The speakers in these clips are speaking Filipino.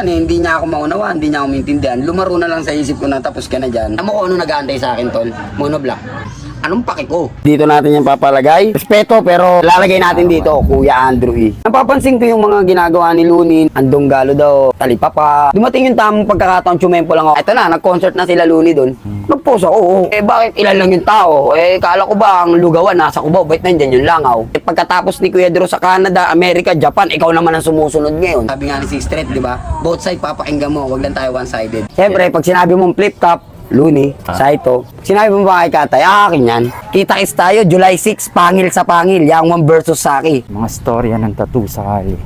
naman eh, hindi niya ako maunawa, hindi niya ako maintindihan. Lumaro na lang sa isip ko na tapos ka na dyan. Alam mo ano nag-aantay sa akin, tol? Monoblock. Anong paki ko? Dito natin yung papalagay. Respeto, pero lalagay natin dito, Kuya Andrew E. Napapansin ko yung mga ginagawa ni Lunin. Andong galo daw, talipapa. Dumating yung tamang pagkakataon, tsumempo lang ako. Ito na, nag-concert na sila Luni doon. Nag-post ako, oo. Eh bakit ilan lang yung tao? Eh kala ko ba ang lugawan nasa Cubao, ba't nandyan yung langaw? Eh pagkatapos ni Kuya Drew sa Canada, America, Japan, ikaw naman ang sumusunod ngayon. Sabi nga ni si Street, di ba? Both side papakinggan mo, wag lang tayo one-sided. Siyempre, pag sinabi mong flip top, Looney, Saito. Sinabi mo ba kay Katay, ah, akin yan. Kita-kits tayo, July 6, pangil sa pangil, Yangwang versus Saki. Mga storya ng tattoo sa kali.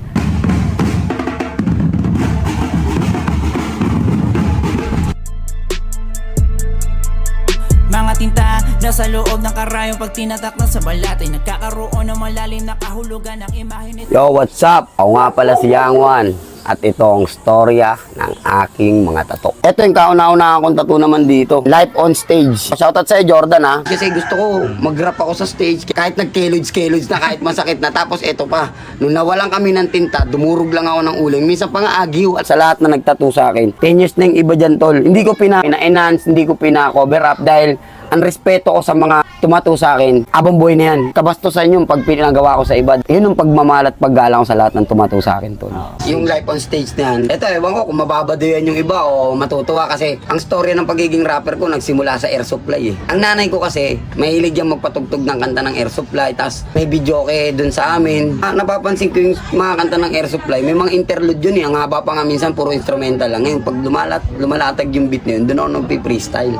Mga tinta nasa loob ng karayong pag tinatak na sa balat ay nagkakaroon ng malalim na kahulugan ng imahe nito. Yo, what's up? Ako nga pala si Yangwan. At ito ang storya ng aking mga tato. Ito yung kauna-una akong tato naman dito. Live on stage. Shoutout sa'yo, Jordan ha. Kasi gusto ko mag-rap ako sa stage. Kahit nag-keloids-keloids na, kahit masakit na. Tapos ito pa, nung nawalan kami ng tinta, dumurog lang ako ng uling. Minsan pa nga agiw. At sa lahat na nagtato sa akin, 10 years na yung iba dyan, tol. Hindi ko pina- pina-enhance, hindi ko pina-cover up dahil ang respeto ko sa mga tumato sa akin, abang buhay na yan. Kabastusan yung pag pinagawa ko sa iba. Yun yung pagmamahal at paggalang ko sa lahat ng tumato sa akin, tol. Yung live on stage na yan. Ito, ewan ko kung mababado yan yung iba o matutuwa kasi ang story ng pagiging rapper ko nagsimula sa air supply eh. Ang nanay ko kasi, mahilig yung magpatugtog ng kanta ng air supply. Tapos may video kay dun sa amin. Ah, napapansin ko yung mga kanta ng air supply, may mga interlude yun eh. Ang haba pa nga minsan puro instrumental lang. Ngayon, pag lumalat, lumalatag yung beat na yun, dun ako nagpi-freestyle.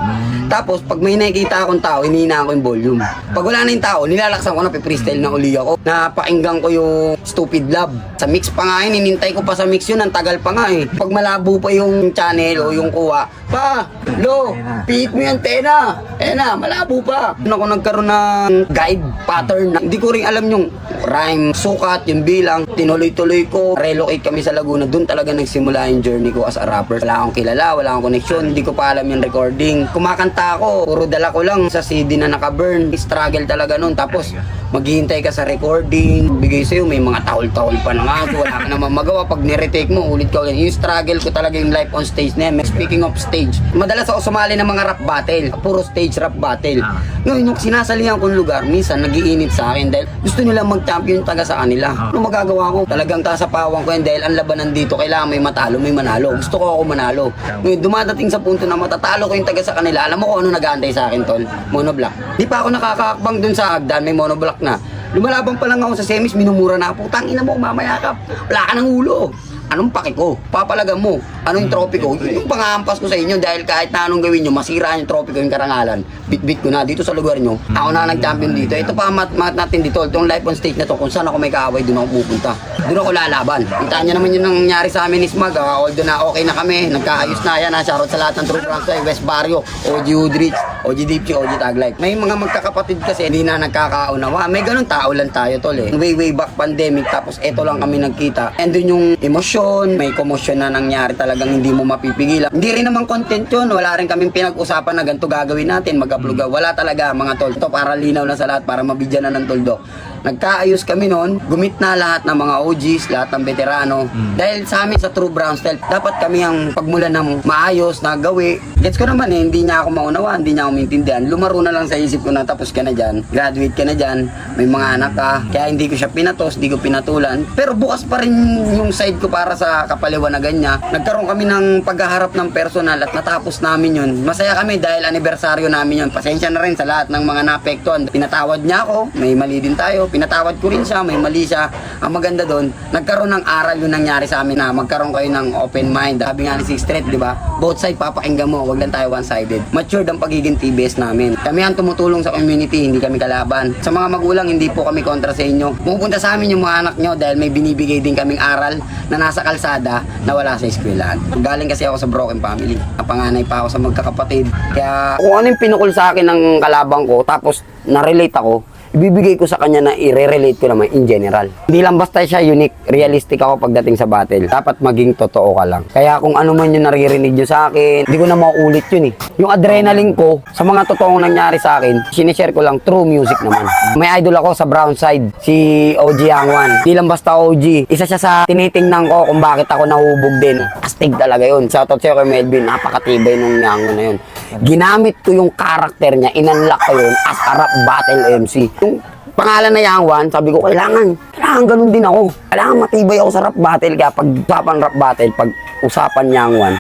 Tapos, pag may nakikita akong tao, hinihina ko yung volume. Pag wala na yung tao, nilalaksan ko na, freestyle na uli ako. Napakinggan ko yung Stupid Love. Sa mix pa nga yun, inintay ko pa sa mix yun, ang tagal pa nga eh. Pag malabo pa yung channel o yung kuha, pa, lo, pihit mo yung tena. Eh na, malabo pa. Doon ako nagkaroon ng guide pattern na hindi ko rin alam yung rhyme, sukat, yung bilang. Tinuloy-tuloy ko. Relocate kami sa Laguna. Doon talaga nagsimula yung journey ko as a rapper. Wala akong kilala, wala akong connection. Hindi ko pa alam yung recording. Kumakanta ako. Puro dala ko lang sa CD na naka-burn. Struggle talaga nun. Tapos, maghihintay ka sa recording. Bigay sa'yo, may mga tahol-tahol pa na nga. So, wala ka naman magawa. Pag nire-take mo, ulit ka ulit. Yung struggle ko talaga yung life on stage na yan. Speaking of stage, madalas ako sumali ng mga rap battle. Puro stage rap battle. Ngayon, yung sinasalihan kong lugar, minsan nagiinit sa akin dahil gusto nila mag-champion taga sa kanila. Ano magagawa ko? Talagang kasapawang ko yan dahil ang labanan dito, kailangan may matalo, may manalo. Gusto ko ako manalo. Ngayon, dumadating sa punto na matatalo ko yung taga sa kanila. Alam mo kung ano nag-aantay sa akin, tol? Monoblock. Di pa ako nakakakbang dun sa hagdan, may monoblock na. Lumalabang pa lang ako sa semis, minumura na ako. Putang ina mo, mamayakap. Wala ka ng ulo. Anong paki ko? Papalaga mo. Ano yung trophy ko? Yung pangahampas ko sa inyo dahil kahit na anong gawin nyo, masira yung trophy ko yung karangalan. Bit-bit ko na dito sa lugar nyo. Ako na nag-champion dito. Ito pa mat, mat natin dito. Itong live on stage na to. Kung saan ako may kaaway, doon ako pupunta. Doon ako lalaban. Kita nyo naman yung nangyari sa amin ni Smag. ah. although na okay na kami. Nagkaayos na yan. Ha? Shoutout sa lahat ng True Brands ay West Barrio, OG Udrich, OG Deep OG Taglife. May mga magkakapatid kasi hindi na nagkakaunawa. May ganun tao lang tayo tol eh. Way way back pandemic tapos eto lang kami nagkita. And dun yung emosyon, may komosyon na nangyari talagang hindi mo mapipigilan. Hindi rin naman content yun. Wala rin kaming pinag-usapan na ganito gagawin natin, mag-upload. Wala talaga mga tol. Ito para linaw na sa lahat, para mabigyan na ng toldo. Nagkaayos kami noon, gumit na lahat ng mga OGs, lahat ng veterano. Dahil sa amin sa True Brown Style, dapat kami ang pagmula ng maayos na gawi. Gets ko naman eh, hindi niya ako maunawa, hindi niya ako maintindihan. Lumaro na lang sa isip ko na tapos ka na dyan, graduate ka na dyan, may mga anak ka. Kaya hindi ko siya pinatos, hindi ko pinatulan. Pero bukas pa rin yung side ko para sa kapaliwanagan niya. Nagkaroon kami ng paghaharap ng personal at natapos namin yun. Masaya kami dahil anibersaryo namin yun. Pasensya na rin sa lahat ng mga naapektuhan. Pinatawad niya ako, may mali din tayo. Pinatawad ko rin siya, may mali siya. Ang maganda doon, nagkaroon ng aral yung nangyari sa amin na magkaroon kayo ng open mind. Sabi nga ni si Street, di ba? Both side papakinggan mo, wag lang tayo one-sided. Matured ang pagiging TBS namin. Kami ang tumutulong sa community, hindi kami kalaban. Sa mga magulang, hindi po kami kontra sa inyo. Pumupunta sa amin yung mga anak nyo dahil may binibigay din kaming aral na nasa kalsada na wala sa eskwelahan. Galing kasi ako sa broken family. Napanganay pa ako sa magkakapatid. Kaya kung ano yung pinukul sa akin ng kalabang ko, tapos na-relate ako, ibibigay ko sa kanya na i-relate ko naman in general. Hindi lang basta siya unique, realistic ako pagdating sa battle. Dapat maging totoo ka lang. Kaya kung ano man yung naririnig nyo sa akin, hindi ko na mauulit yun eh. Yung adrenaline ko sa mga totoong nangyari sa akin, sinishare ko lang true music naman. May idol ako sa brown side, si OG Angwan. Hindi lang basta OG. Isa siya sa tinitingnan ko kung bakit ako nahubog din. Astig talaga yun. Shoutout sa'yo kay Melvin, napakatibay nung Angwan na yun. Ginamit ko yung karakter niya, inunlock ko yun as a rap battle MC. Yung pangalan na Yangwan, sabi ko, kailangan, kailangan ganun din ako. Kailangan matibay ako sa rap battle, kaya pag usapan rap battle, pag usapan Yangwan,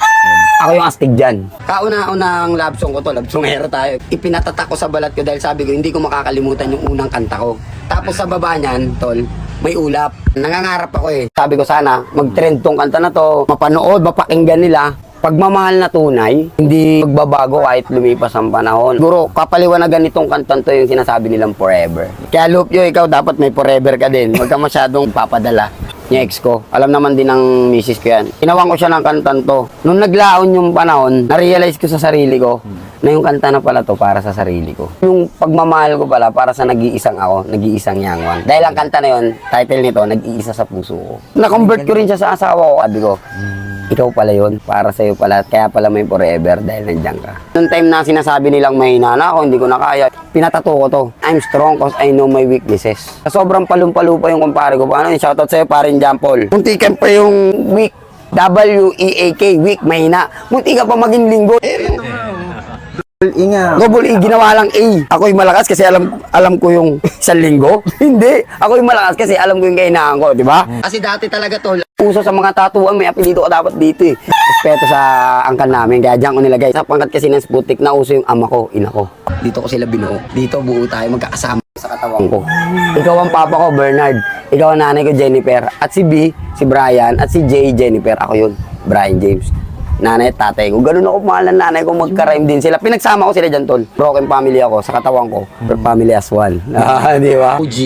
ako yung astig dyan. Kauna-una ang love song ko to, love songero tayo. Ipinatatak ko sa balat ko dahil sabi ko, hindi ko makakalimutan yung unang kanta ko. Tapos sa baba niyan, tol, may ulap. Nangangarap ako eh. Sabi ko sana, mag-trend tong kanta na to, mapanood, mapakinggan nila. Pagmamahal na tunay, hindi magbabago kahit lumipas ang panahon. Siguro, kapaliwanagan nitong kantan to yung sinasabi nilang forever. Kaya Lupyo, ikaw dapat may forever ka din. Huwag ka masyadong papadala. Yung ex ko. Alam naman din ng misis ko yan. Inawang ko siya ng kantan to. Nung naglaon yung panahon, na-realize ko sa sarili ko na yung kanta na pala to para sa sarili ko. Yung pagmamahal ko pala para sa nag-iisang ako, nag-iisang Yangwan. Dahil ang kanta na yun, title nito, nag-iisa sa puso ko. Na-convert ko rin siya sa asawa ko. Sabi ko, ikaw pala yun, para sa'yo pala, kaya pala may forever dahil nandiyan ka. Noong time na sinasabi nilang may na ako, hindi ko na kaya, pinatato ko to. I'm strong cause I know my weaknesses. Sobrang palumpalo pa yung kumpare ko, paano shoutout sa'yo, parin John Paul. Muntikan pa yung weak, W-E-A-K, weak, mahina. Munti ka pa maging linggo. Inga. Double E, ginawa lang A. Ako'y malakas kasi alam alam ko yung isang linggo. Hindi. Ako'y malakas kasi alam ko yung kainahan ko, di ba? Kasi dati talaga to, uso sa mga tatuan, may apelido ka dapat dito eh. Respeto sa angkan namin, kaya diyan ko nilagay. Sa pangkat kasi ng Sputik, nauso yung ama ko, ina ko. Dito ko sila binuo. Dito buo tayo, magkakasama sa katawan ko. Ikaw ang papa ko, Bernard. Ikaw ang nanay ko, Jennifer. At si B, si Brian. At si J, Jennifer. Ako yun, Brian James nanay at tatay ko. Ganun ako mahal ng nanay ko, magka-rhyme din sila. Pinagsama ko sila dyan, tol. Broken family ako, sa katawan ko. Pero family as one. Ah, di ba? OG,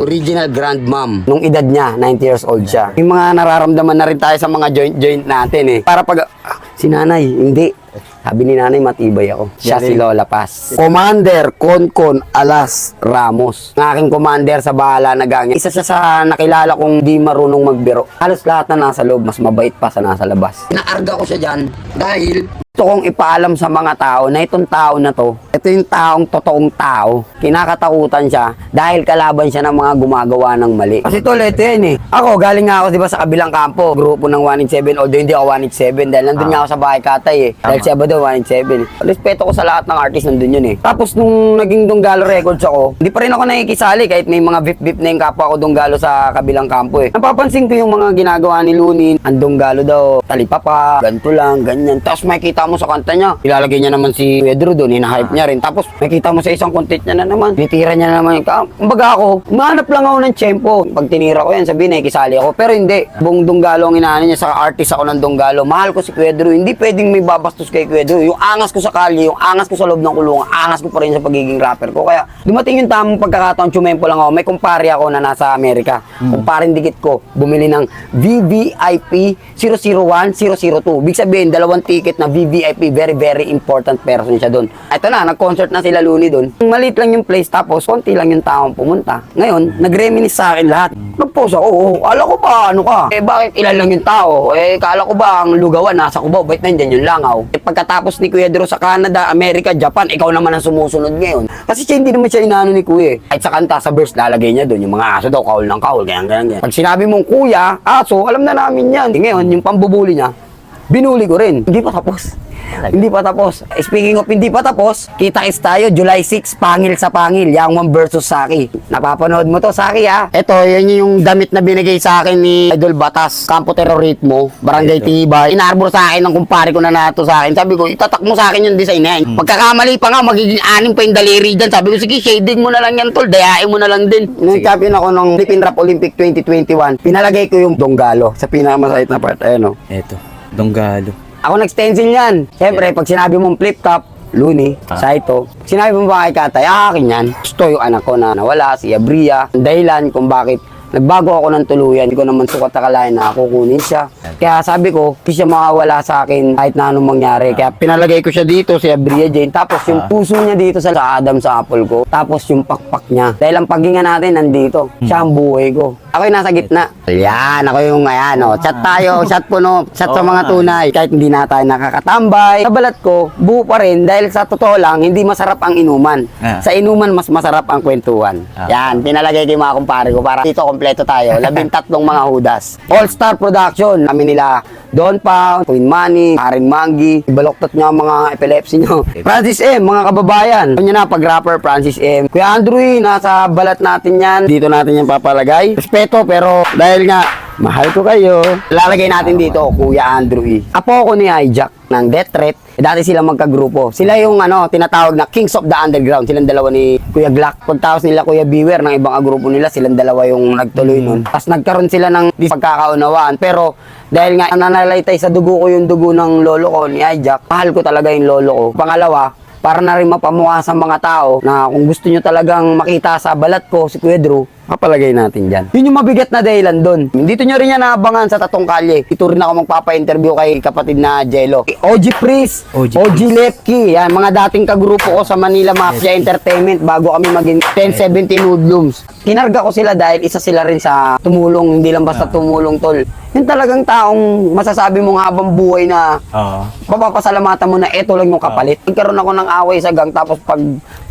original grandmom. Nung edad niya, 90 years old siya. Yung mga nararamdaman na rin tayo sa mga joint-joint natin eh. Para pag, ah, si nanay, hindi. Sabi ni nanay, matibay ako. Siya si Lola Paz. Commander Konkon Alas Ramos. Ang aking commander sa bahala na gang. Isa siya sa nakilala kong di marunong magbiro. Halos lahat na nasa loob, mas mabait pa sa nasa labas. Naarga ko siya dyan dahil gusto kong ipaalam sa mga tao na itong tao na to, ito yung taong totoong tao, kinakatakutan siya dahil kalaban siya ng mga gumagawa ng mali. Kasi tol, ito yan eh. Ako, galing nga ako di ba sa kabilang kampo, grupo ng 187, although hindi ako 187 dahil nandun nga ako sa bahay katay eh. Dahil si Abado 187. Respeto ko sa lahat ng artist nandun yun eh. Tapos nung naging Donggalo Records ako, hindi pa rin ako nakikisali kahit may mga vip-vip na yung kapwa ko Donggalo sa kabilang kampo eh. Napapansin ko yung mga ginagawa ni Lunin, ang Donggalo daw, talipapa, ganito lang, ganyan. Tapos makikita mo sa kanta niya, ilalagay niya naman si Pedro doon, hinahype niya rin. Tapos makikita mo sa isang content niya na naman, tinitira niya na naman. Ka- Kumbaga ako, mahanap lang ako ng tiyempo. Pag tinira ko yan, sabihin nakikisali ako. Pero hindi, buong Donggalo ang inaano niya sa artist ako ng Donggalo. Mahal ko si Pedro, hindi pwedeng may babastos kay Pedro. Yung angas ko sa kalye, yung angas ko sa loob ng kulungan, angas ko pa rin sa pagiging rapper ko. Kaya dumating yung tamang pagkakataon, tsumempo lang ako. May kumpare ako na nasa Amerika. Kumparing dikit ko, bumili ng VVIP 001, 002. Big sabihin, dalawang ticket na VVIP, very very important person siya doon. Ito na, nag-concert na sila Looney doon. Maliit lang yung place, tapos konti lang yung taong pumunta. Ngayon, nag-reminis sa akin lahat. Nag-post ako, oh, ala ko ba, ano ka? Eh bakit ilan lang yung tao? Eh kala ko ba ang lugawan nasa Cubao, bait nandyan yung langaw? Eh pagkatapos ni Kuya Dero sa Canada, America, Japan, ikaw naman ang sumusunod ngayon. Kasi siya hindi naman siya inaano ni Kuya eh. Kahit sa kanta, sa verse, lalagay niya doon, yung mga aso daw, kaul ng kaul, ganyan, ganyan, ganyan. Pag sinabi mong Kuya, aso, alam na namin yan. Ngayon, yung pambubuli niya, binuli ko rin. Hindi pa tapos. Hindi pa tapos. Speaking of hindi pa tapos, kita-kits tayo July 6, Pangil sa Pangil, Yangwang versus Saki. Napapanood mo to, Saki ha? Ito, yan yung damit na binigay sa akin ni Idol Batas, Campo Terroritmo, Barangay Tibay. Inarbor sa akin ng kumpare ko na nato sa akin. Sabi ko, itatak mo sa akin yung design na yan. Pagkakamali pa nga, magiging anim pa yung daliri dyan. Sabi ko, sige, shading mo na lang yan, tol. Dayain mo na lang din. Nung champion ako ng Philippine Rap Olympic 2021, pinalagay ko yung Donggalo sa pinakamasahit na part. Ayan o. Eto, Donggalo. Ako nag-stencil yan. Siyempre, pag sinabi mong flip top, Luni, Saito. Sinabi mo ba kay Katay, ah, akin yan. Gusto yung anak ko na nawala, si Abria. Ang dahilan kung bakit nagbago ako ng tuluyan. Hindi ko naman sukat akalain na kukunin siya. Kaya sabi ko, hindi siya makawala sa akin kahit na anong mangyari. Kaya pinalagay ko siya dito, si Abria Jane. Tapos yung puso niya dito sa Adam sa apple ko. Tapos yung pakpak niya. Dahil ang paghinga natin nandito. Siya ang buhay ko. Ako yung nasa gitna. Ayan, ako yung ayan, oh. Chat tayo, chat puno, chat sa mga tunay. Kahit hindi na tayo nakakatambay. Sa balat ko, buo pa rin dahil sa totoo lang, hindi masarap ang inuman. Ah. Sa inuman, mas masarap ang kwentuhan. Yan, pinalagay kay mga kumpare ko para dito kompleto tayo. Labing tatlong mga hudas. All-Star Production. Kami nila Don Pound, Queen Manny, Karin Mangi, baloktot niya ang mga epilepsy niyo. Francis M, mga kababayan. Niyo na, pag rapper, Francis M. Kuya Andrew, nasa balat natin yan. Dito natin yan papalagay. Respeto, pero dahil nga, mahal ko kayo. Lalagay natin dito, Kuya Andrew E. Apo ko ni Hijack ng Death Threat. Eh, dati sila magkagrupo. Sila yung ano, tinatawag na Kings of the Underground. Silang dalawa ni Kuya Glock. Pagtaos nila Kuya Beware ng ibang grupo nila, silang dalawa yung nagtuloy nun. Tapos nagkaroon sila ng pagkakaunawaan. Pero dahil nga nananalaytay sa dugo ko yung dugo ng lolo ko ni Hijack, mahal ko talaga yung lolo ko. Pangalawa, para na rin mapamukha sa mga tao na kung gusto nyo talagang makita sa balat ko si Kuya Drew, papalagay natin dyan. Yun yung mabigat na dahilan doon. Dito nyo rin yan naabangan sa Tatong Kalye. Ito rin ako magpapa-interview kay kapatid na Jello. OG Priest, OG OG, Lepki, yan, mga dating kagrupo ko sa Manila Mafia Entertainment bago kami maging 10-17 Hoodlums. Kinarga ko sila dahil isa sila rin sa tumulong, hindi lang basta tumulong tol. Yung talagang taong masasabi mong habang buhay na Oo. papapasalamatan mo na eto lang yung kapalit. Nagkaroon ako ng away sa gang tapos pag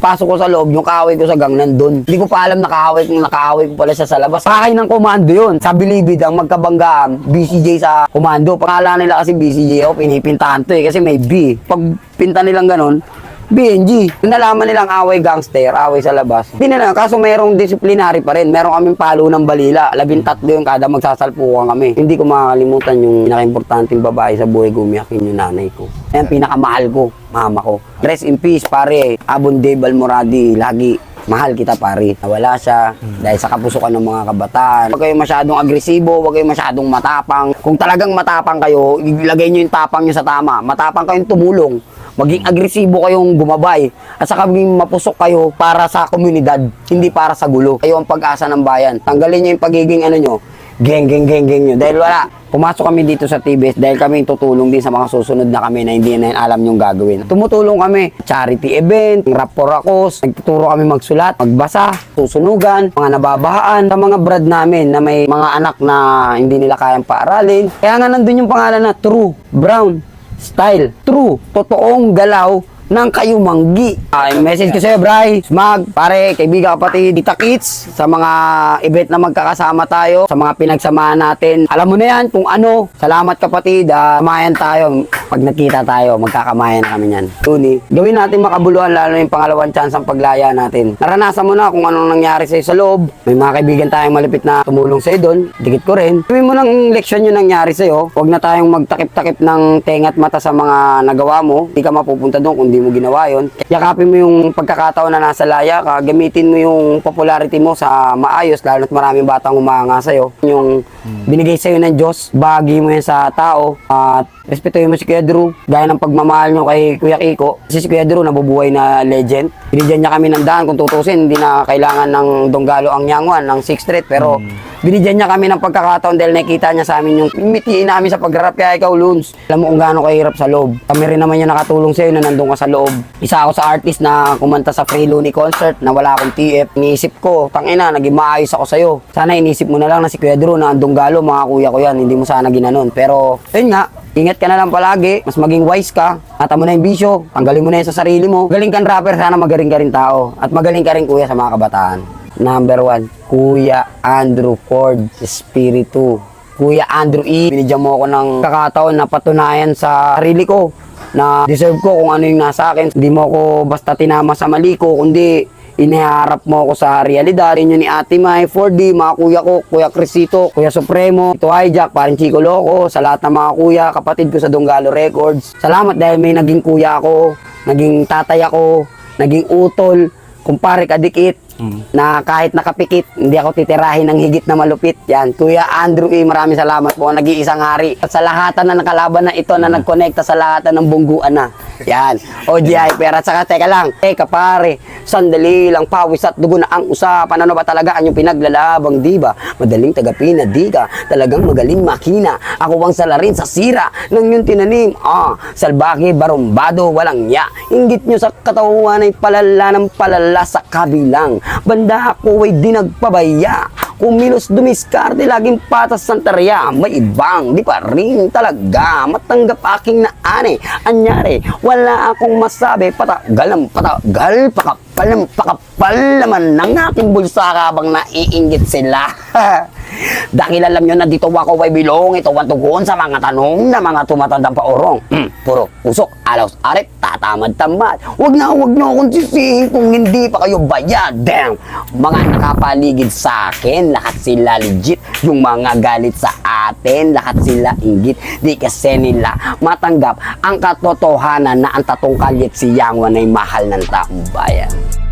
pasok ko sa loob, yung kaaway ko sa gang nandun. Hindi ko pa alam na kaaway kung nakaaway ko pala siya sa labas. Pakay ng komando yun. Sa Bilibid, ang magkabanggaan, BCJ sa komando. Pangalan nila kasi BCJ ako, pinipintahan to eh kasi may B. Pag pinta nilang ganun, BNG. Yung nalaman nilang away gangster, away sa labas. Hindi nila, kaso mayroong disciplinary pa rin. Meron kaming palo ng balila. Labintatlo yung kada magsasalpukan kami. Hindi ko makakalimutan yung pinaka-importanting babae sa buhay ko, umiyakin yung nanay ko. Yan, pinakamahal ko, mama ko. Rest in peace, pare. Abon Dave Almoradi, lagi. Mahal kita pare. Nawala siya dahil sa kapusukan ng mga kabataan. Huwag kayong masyadong agresibo, huwag kayong masyadong matapang. Kung talagang matapang kayo, ilagay nyo yung tapang nyo sa tama. Matapang kayong tumulong maging agresibo kayong gumabay at saka maging mapusok kayo para sa komunidad, hindi para sa gulo. Kayo ang pag-asa ng bayan. Tanggalin niyo yung pagiging ano nyo, geng geng geng geng nyo. Dahil wala, pumasok kami dito sa TBS dahil kami tutulong din sa mga susunod na kami na hindi na alam yung gagawin. Tumutulong kami, charity event, rap for akos, nagtuturo kami magsulat, magbasa, susunugan, mga nababahaan, sa mga brad namin na may mga anak na hindi nila kayang paaralin. Kaya nga nandun yung pangalan na True Brown style. True. Totoong galaw ng kayumanggi. Ay, message ko sa'yo, Bray, Smag, pare, kaibigan, kapatid, Dita Kids, sa mga event na magkakasama tayo, sa mga pinagsamahan natin. Alam mo na yan kung ano. Salamat kapatid, ah, samayan tayo. Pag nakita tayo, magkakamayan na kami yan. Tuni, gawin natin makabuluhan lalo yung pangalawang chance ang paglaya natin. Naranasan mo na kung anong nangyari sa'yo sa loob. May mga kaibigan tayong malapit na tumulong sa'yo doon. Dikit ko rin. Gawin mo ng leksyon yung nangyari sa'yo. Huwag na tayong magtakip-takip ng tenga at mata sa mga nagawa mo. Hindi ka mapupunta doon kung di mo ginawa yon. Yakapin mo yung pagkakataon na nasa laya ka. Gamitin mo yung popularity mo sa maayos, lalo na't maraming batang umanga sa'yo. Yung binigay sa'yo ng Diyos, bahagi mo yan sa tao. At respetuhin mo si Kuya Drew. Gaya ng pagmamahal nyo kay Kuya Kiko. Kasi si Kuya Drew, nabubuhay na legend. Binigyan niya kami ng daan. Kung tutusin, hindi na kailangan ng Donggalo ang Yangwan, ng 6th Street. Pero binigyan niya kami ng pagkakataon dahil nakita niya sa amin yung mitiin namin sa pagharap. Kaya ikaw, Loons, alam mo kung gaano kahirap sa loob. Kami rin naman yung nakatulong sa'yo na nandun ka sa loob. Isa ako sa artist na kumanta sa Free Looney concert na wala akong TF. Iniisip ko, tangina, naging maayos ako sa'yo. Sana inisip mo na lang na si Kuya Drew na ang Donggalo, mga kuya ko yan. Hindi mo sana ginanon. Pero, yun nga, Ingat ka na lang palagi, mas maging wise ka, ata mo na yung bisyo, tanggalin mo na yan sa sarili mo. Magaling kang rapper, sana magaling ka rin tao. At magaling ka rin kuya sa mga kabataan. Number one, Kuya Andrew Ford, Espiritu. Kuya Andrew E. Binigyan mo ako ng kakataon na patunayan sa sarili ko na deserve ko kung ano yung nasa akin. Hindi mo ako basta tinama sa mali ko, kundi iniharap mo ako sa realidad. Inyo ni Ate Mai, 4D, mga kuya ko, Kuya Crisito, Kuya Supremo, Ito Hijack, parang Chico Loco, sa lahat ng mga kuya, kapatid ko sa Donggalo Records. Salamat dahil may naging kuya ako, naging tatay ako, naging utol, kumpare kadikit. Na kahit nakapikit, hindi ako titirahin ng higit na malupit. Yan, Kuya Andrew E, maraming salamat po. Nag-iisang hari. At sa lahatan na nakalaban na ito na nagkonekta sa lahatan ng bungguan na. Yan. OGI, pera. At saka, teka lang. Teka pare, sandali lang. Pawis at dugo na ang usapan. Ano ba talaga ang yung pinaglalabang, di ba? Madaling tagapina, di ka. Talagang magaling makina. Ako ang salarin sa sira ng yung tinanim. Ah, salbake, barumbado, walang ya. Ingit nyo sa katawan ay palala ng palala sa kabilang. Banda ako ay di nagpabaya. Kumilos dumiskarte, laging patas ng tarya. May ibang, di pa rin talaga. Matanggap aking naani. Anyari, wala akong masabi. Patagal ng patagal, pakapal ng pakapal naman ng aking bulsa habang naiinggit sila. Dahil alam nyo na dito ako ay bilong, ito ang sa mga tanong na mga tumatandang paorong. Mm, puro usok, alaws, arit, tatamad-tamad. Huwag na huwag nyo akong sisihin kung hindi pa kayo bayad. Damn! Mga nakapaligid sa akin, lahat sila legit. Yung mga galit sa atin, lahat sila inggit. Di kasi nila matanggap ang katotohanan na ang tatong kalit si Yangwan ay mahal ng taong bayan.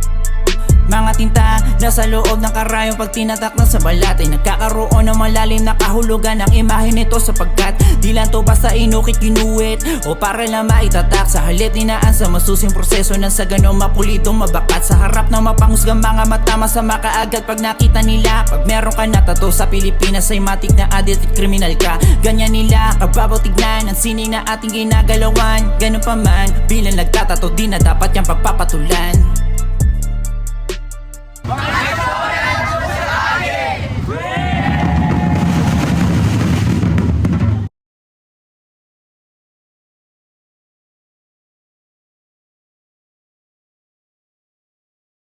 Mga tinta nasa loob ng karayong pag tinatak na sa balat ay nagkakaroon ng malalim na kahulugan ang imahe nito sapagkat di lang to basta inukit kinuwit o para lang maitatak. Sa halip dinaan sa masusing proseso ng sa ganong mapulido mabakat. Sa harap ng mapanghusgang mga mata masama kaagad pag nakita nila. Pag meron ka na tato sa Pilipinas ay matik na addict at kriminal ka. Ganyan nila kababaw tignan ang sining na ating ginagalawan. Ganun pa man bilang nagtatato di na dapat yung pagpapatulan Bye!